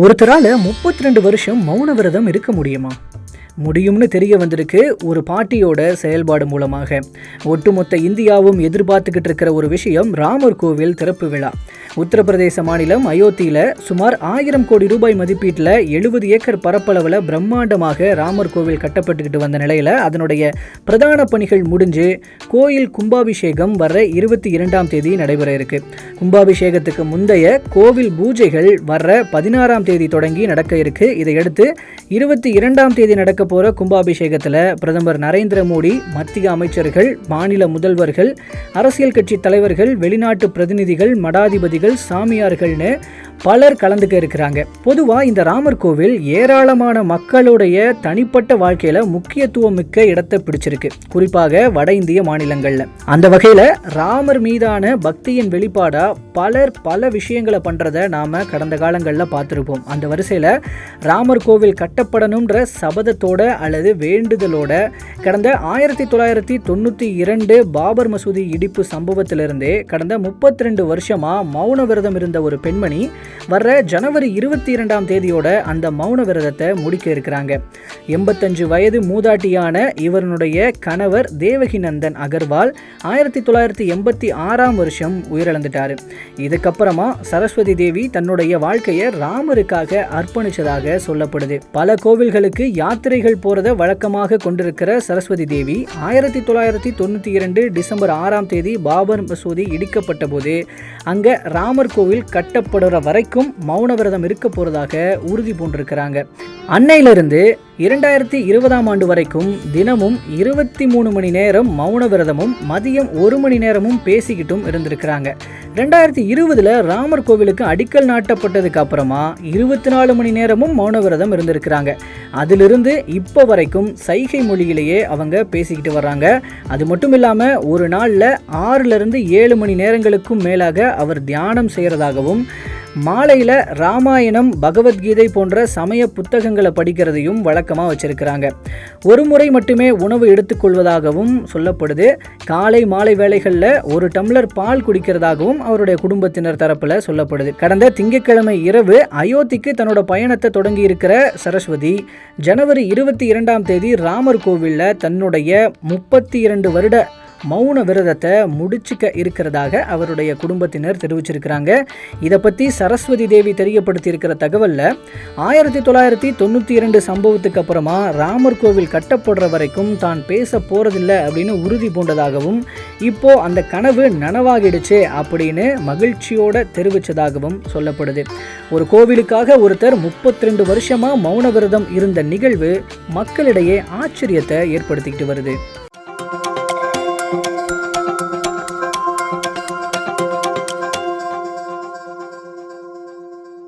ஒருத்தரால முப்பத்தி ரெண்டு வருஷம் மௌன விரதம் இருக்க முடியுமா? முடியும்னு தெரிய வந்திருக்கு ஒரு பாட்டியோட செயல்பாடு மூலமாக. ஒட்டுமொத்த இந்தியாவும் எதிர்பார்த்துக்கிட்டு இருக்கிற ஒரு விஷயம் ராமர் கோவில் திறப்பு விழா. உத்தரப்பிரதேச மாநிலம் அயோத்தியில் சுமார் ஆயிரம் கோடி ரூபாய் மதிப்பீட்டில் எழுபது ஏக்கர் பரப்பளவில் பிரம்மாண்டமாக ராமர் கோவில் கட்டப்பட்டுக்கிட்டு வந்த நிலையில் அதனுடைய பிரதான பணிகள் முடிஞ்சு கோயில் கும்பாபிஷேகம் வர இருபத்தி இரண்டாம் தேதி நடைபெற இருக்கு. கும்பாபிஷேகத்துக்கு முந்தைய கோவில் பூஜைகள் வர்ற பதினாறாம் தேதி தொடங்கி நடக்க இருக்கு. இதையடுத்து இருபத்தி இரண்டாம் தேதி நடக்க போகிற கும்பாபிஷேகத்தில் பிரதமர் நரேந்திர மோடி மத்திய அமைச்சர்கள் மாநில முதல்வர்கள் அரசியல் கட்சி தலைவர்கள் வெளிநாட்டு பிரதிநிதிகள் மடாதிபதிகள் சாமியார்கள்னு பலர் கலந்துக்க இருக்கிறாங்க. பொதுவாக இந்த ராமர் கோவில் ஏராளமான மக்களுடைய தனிப்பட்ட வாழ்க்கையில் முக்கியத்துவம் மிக்க இடத்தை பிடிச்சிருக்கு. குறிப்பாக வட இந்திய மாநிலங்களில். அந்த வகையில் ராமர் மீதான பக்தியின் வெளிப்பாடா பலர் பல விஷயங்களை பண்ணுறத நாம் கடந்த காலங்களில் பார்த்துருப்போம். அந்த வரிசையில் ராமர் கோவில் கட்டப்படணுன்ற சபதத்தோட அல்லது வேண்டுதலோட கடந்த ஆயிரத்தி தொள்ளாயிரத்தி தொண்ணூற்றி இரண்டு பாபர் மசூதி இடிப்பு சம்பவத்திலிருந்தே கடந்த முப்பத்தி ரெண்டு வருஷமாக மௌன விரதம் இருந்த ஒரு பெண்மணி வர்ற ஜனவரி இருபத்தி இரண்டாம் தேதியோட அந்த மௌன விரதத்தை முடிக்க இருக்கிறாங்க. எண்பத்தஞ்சு வயது மூதாட்டியான இவருடைய கணவர் தேவகி நந்தன் அகர்வால் ஆயிரத்தி தொள்ளாயிரத்தி எண்பத்தி ஆறாம் வருஷம் உயிரிழந்துட்டாரு. இதுக்கப்புறமா சரஸ்வதி தேவி தன்னுடைய வாழ்க்கையை ராமருக்காக அர்ப்பணிச்சதாக சொல்லப்படுது. பல கோவில்களுக்கு யாத்திரைகள் போகிறத வழக்கமாக கொண்டிருக்கிற சரஸ்வதி தேவி ஆயிரத்தி தொள்ளாயிரத்தி தொண்ணூற்றி இரண்டு டிசம்பர் ஆறாம் தேதி பாபர் மசூதி இடிக்கப்பட்ட போது அங்க ராமர் கோவில் கட்டப்படுற வரைக்கும் மௌன விரதம் இருக்க போறதாக உறுதி பூண்டிருக்கிறாங்க. அன்னையிலிருந்து இரண்டாயிரத்தி இருபதாம் ஆண்டு வரைக்கும் தினமும் இருபத்தி மூணு மணி நேரம் மௌன விரதமும் மதியம் ஒரு மணி நேரமும் பேசிக்கிட்டும் இருந்திருக்கிறாங்க. ரெண்டாயிரத்தி இருபதுல ராமர் கோவிலுக்கு அடிக்கல் நாட்டப்பட்டதுக்கு அப்புறமா இருபத்தி நாலு மணி நேரமும் மௌன விரதம் இருந்திருக்கிறாங்க. அதிலிருந்து இப்போ வரைக்கும் சைகை மொழியிலேயே அவங்க பேசிக்கிட்டு வர்றாங்க. அது மட்டும் இல்லாமல் ஒரு நாளில் ஆறுலேருந்து ஏழு மணி நேரங்களுக்கும் மேலாக அவர் தியானம் செய்கிறதாகவும் மாலையில் ராமாயணம் பகவத்கீதை போன்ற சமய புத்தகங்களை படிக்கிறதையும் வழக்கமாக வச்சிருக்கிறாங்க. ஒரு முறை மட்டுமே உணவு எடுத்துக்கொள்வதாகவும் சொல்லப்படுது. காலை மாலை வேளைகளில் ஒரு டம்ளர் பால் குடிக்கிறதாகவும் அவருடைய குடும்பத்தினர் தரப்பில் சொல்லப்படுது. கடந்த திங்கட்கிழமை இரவு அயோத்திக்கு தன்னோட பயணத்தை தொடங்கி இருக்கிற சரஸ்வதி ஜனவரி இருபத்தி இரண்டாம் தேதி ராமர் கோவிலில் தன்னுடைய முப்பத்தி இரண்டு வருட மௌன விரதத்தை முடிச்சுக்க இருக்கிறதாக அவருடைய குடும்பத்தினர் தெரிவிச்சிருக்கிறாங்க. இதை பற்றி சரஸ்வதி தேவி தெரியப்படுத்தியிருக்கிற தகவலில் ஆயிரத்தி தொள்ளாயிரத்தி தொண்ணூற்றி இரண்டு சம்பவத்துக்கு அப்புறமா ராமர் கோவில் கட்டப்படுற வரைக்கும் தான் பேச போகிறதில்ல அப்படின்னு உறுதி பூண்டதாகவும் இப்போ அந்த கனவு நனவாகிடுச்சு அப்படின்னு மகிழ்ச்சியோட தெரிவித்ததாகவும் சொல்லப்படுது. ஒரு கோவிலுக்காக ஒருத்தர் முப்பத்தி ரெண்டு வருஷமாக மௌன விரதம் இருந்த நிகழ்வு மக்களிடையே ஆச்சரியத்தை ஏற்படுத்திக்கிட்டு வருது.